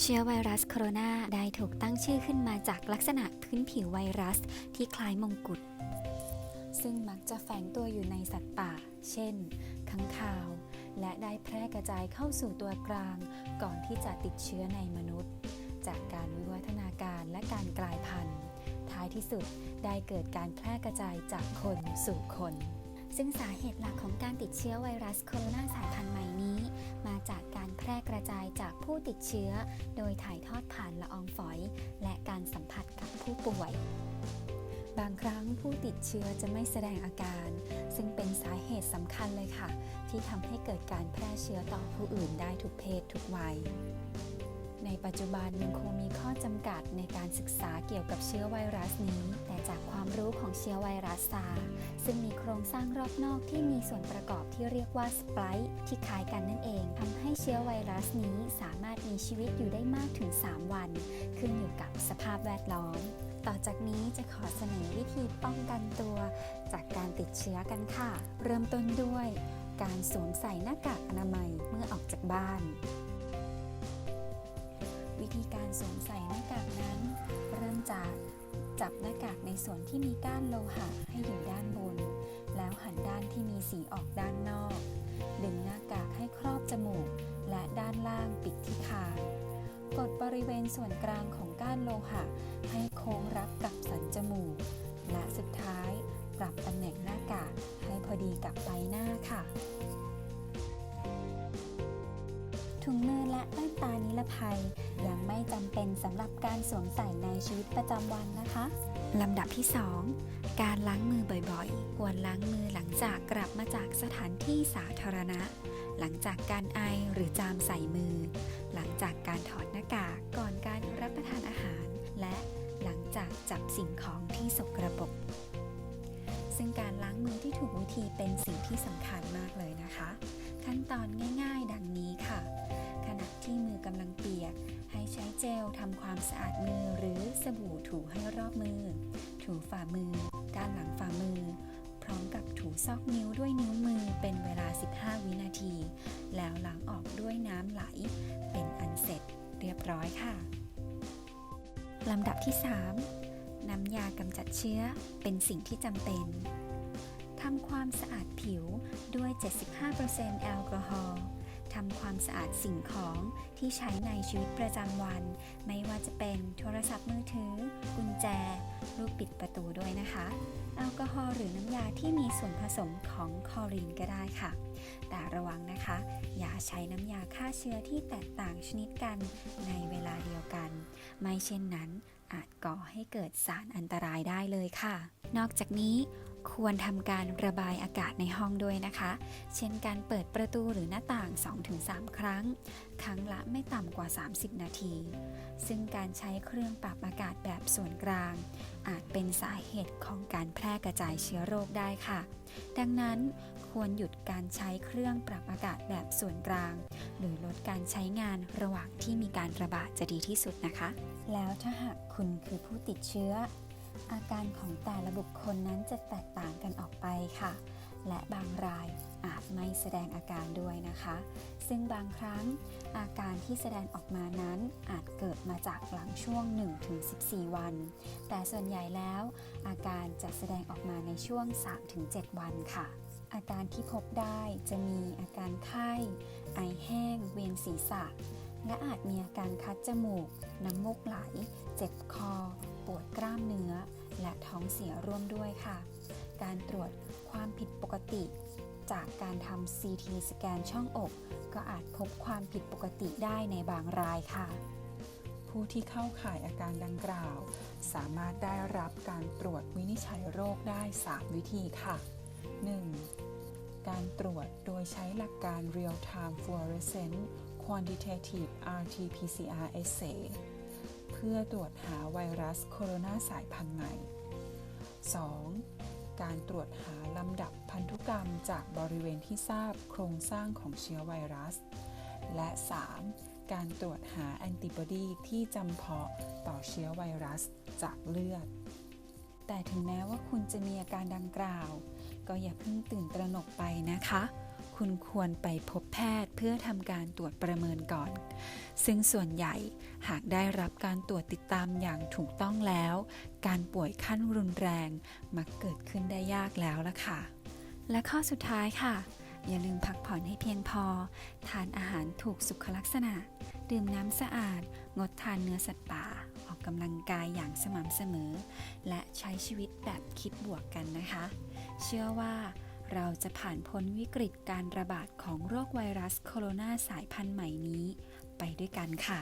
เชื้อไวรัสโคโรนาได้ถูกตั้งชื่อขึ้นมาจากลักษณะพื้นผิวไวรัสที่คล้ายมงกุฎ ซึ่งมักจะแฝงตัวอยู่ในสัตว์ป่า เช่นค้างคาว และได้แพร่กระจายเข้าสู่ตัวกลาง ก่อนที่จะติดเชื้อในมนุษย์ จากการวิวัฒนาการและการกลายพันธุ์ ท้ายที่สุดได้เกิดการแพร่กระจายจากคนสู่คน ซึ่งสาเหตุหลักของการติดเชื้อไวรัสโคโรนาสายพันธุ์ใหม่นี้ มาจากการแพร่กระจายจากผู้ติดเชื้อ โดยถ่ายทอดผ่านละอองฝอย และการสัมผัสกับผู้ป่วย บางครั้งผู้ติดเชื้อจะไม่แสดงอาการ ซึ่งเป็นสาเหตุสำคัญเลยค่ะ ที่ทำให้เกิดการแพร่เชื้อต่อผู้อื่นได้ทุกเพศทุกวัย ในปัจจุบันยังคงมีข้อจำกัดในการศึกษาเกี่ยวกับเชื้อไวรัสนี้ แต่จากความรู้ของเชื้อไวรัสซา ซึ่งมีโครงสร้างรอบนอกที่มีส่วนประกอบที่เรียกว่าสไปร์ที่คล้ายกันนั่นเองทำให้เชื้อไวรัสนี้สามารถมีชีวิตอยู่ได้มากถึง 3 วัน ขึ้นอยู่กับสภาพแวดล้อม ต่อจากนี้จะขอเสนอวิธีป้องกันตัว จากการติดเชื้อกันค่ะ เริ่มต้นด้วย การสวมใส่หน้ากากอนามัยเมื่อออกจากบ้าน จับหน้ากากในส่วนที่มีก้านโลหะให้อยู่ด้านบน แล้วหันด้านที่มีสีออกด้านนอก ดึงหน้ากากให้ครอบจมูก และด้านล่างปิดที่คาง กดบริเวณส่วนกลางของก้านโลหะ ให้โค้งรับกับสันจมูก และสุดท้าย ปรับตำแหน่งหน้ากากให้พอดีกับใบหน้าค่ะ ถุงมือและแว่นตานิรภัย ยังไม่จำเป็นสำหรับการสวมใส่ในชีวิตประจำวันนะคะลำดับที่ 2 การล้างมือบ่อยๆ ควรล้างมือหลังจากกลับมาจากสถานที่สาธารณะ หลังจากการไอหรือจามใส่มือ หลังจากการถอดหน้ากากก่อนการรับประทานอาหาร และหลังจากจับสิ่งของที่สกรปรกซึ่งการล้างมือที่ถูกวิธีเป็นสิ่งที่สำคัญมากเลยนะคะ ขั้นตอนง่ายๆ ดังนี้ค่ะ ขณะที่มือกำลังเปียก ให้ใช้เจลทำความสะอาดมือหรือสบู่ถูให้รอบมือ ถูฝ่ามือ ด้านหลังฝ่ามือ พร้อมกับถูซอกนิ้วด้วยนิ้วมือเป็นเวลา 15 วินาที แล้วล้างออกด้วยน้ำไหล เป็นอันเสร็จเรียบร้อยค่ะลำดับที่ 3 น้ำยากำจัดเชื้อเป็นสิ่งที่จำเป็นำความสะอาดผิวด้วย 75%แอลกอฮอล์ทำความสะอาดสิ่งของที่ใช้ในชีวิตประจำวัน ไม่ว่าจะเป็นโทรศัพท์มือถือ กุญแจ ลูกปิดประตูด้วยนะคะ แอลกอฮอล์หรือน้ำยาที่มีส่วนผสมของคลอรีนก็ได้ค่ะ แต่ระวังนะคะ อย่าใช้น้ำยาฆ่าเชื้อที่แตกต่างชนิดกันในเวลาเดียวกัน ไม่เช่นนั้นอาจก่อให้เกิดสารอันตรายได้เลยค่ะ นอกจากนี้ ควรทำการระบายอากาศในห้องด้วยนะคะ เช่นการเปิดประตูหรือหน้าต่าง 2-3 ครั้ง ครั้งละไม่ต่ำกว่า 30 นาที ซึ่งการใช้เครื่องปรับอากาศแบบส่วนกลาง อาจเป็นสาเหตุของการแพร่กระจายเชื้อโรคได้ค่ะ ดังนั้นควรหยุดการใช้เครื่องปรับอากาศแบบส่วนกลาง หรือลดการใช้งานระหว่างที่มีการระบาดจะดีที่สุดนะคะ แล้วถ้าหากคุณคือผู้ติดเชื้อ อาการของแต่ละบุคคลนั้นจะแตกต่างกันออกไปค่ะ และบางรายอาจไม่แสดงอาการด้วยนะคะ ซึ่งบางครั้งอาการที่แสดงออกมานั้นอาจเกิดมาจากหลังช่วง 1-14 วัน แต่ส่วนใหญ่แล้วอาการจะแสดงออกมาในช่วง 3-7 วันค่ะ อาการที่พบได้จะมีอาการไข้ ไอแห้ง เวียนศีรษะ และอาจมีอาการคัดจมูก น้ำมูกไหล เจ็บคอ ปวดกล้ามเนื้อ และท้องเสียร่วมด้วยค่ะ การตรวจความผิดปกติ จากการทำ CT สแกนช่องอก ก็อาจพบความผิดปกติได้ในบางรายค่ะผู้ที่เข้าข่ายอาการดังกล่าว สามารถได้รับการตรวจวินิจฉัยโรคได้ 3 วิธีค่ะ 1. การตรวจโดยใช้หลักการ Real Time Fluorescent Quantitative RT-PCR Assay เพื่อตรวจหาไวรัสโคโรนาสายพันธุ์ใหม่ 2. การตรวจหาลำดับพันธุกรรมจากบริเวณที่ทราบโครงสร้างของเชื้อไวรัส และ 3. การตรวจหาแอนติบอดีที่จำเพาะต่อเชื้อไวรัสจากเลือด แต่ถึงแม้ว่าคุณจะมีอาการดังกล่าว ก็อย่าเพิ่งตื่นตระหนกไปนะคะ คุณควรไปพบแพทย์เพื่อทำการตรวจประเมินก่อน ซึ่งส่วนใหญ่หากได้รับการตรวจติดตามอย่างถูกต้องแล้ว การป่วยขั้นรุนแรงมักเกิดขึ้นได้ยากแล้วล่ะค่ะ และข้อสุดท้ายค่ะ อย่าลืมพักผ่อนให้เพียงพอ ทานอาหารถูกสุขลักษณะ ดื่มน้ำสะอาด งดทานเนื้อสัตว์ป่า ออกกำลังกายอย่างสม่ำเสมอ และใช้ชีวิตแบบคิดบวกกันนะคะ เชื่อว่า เราจะผ่านพ้นวิกฤตการระบาดของโรคไวรัสโคโรนาสายพันธุ์ใหม่นี้ ไปด้วยกันค่ะ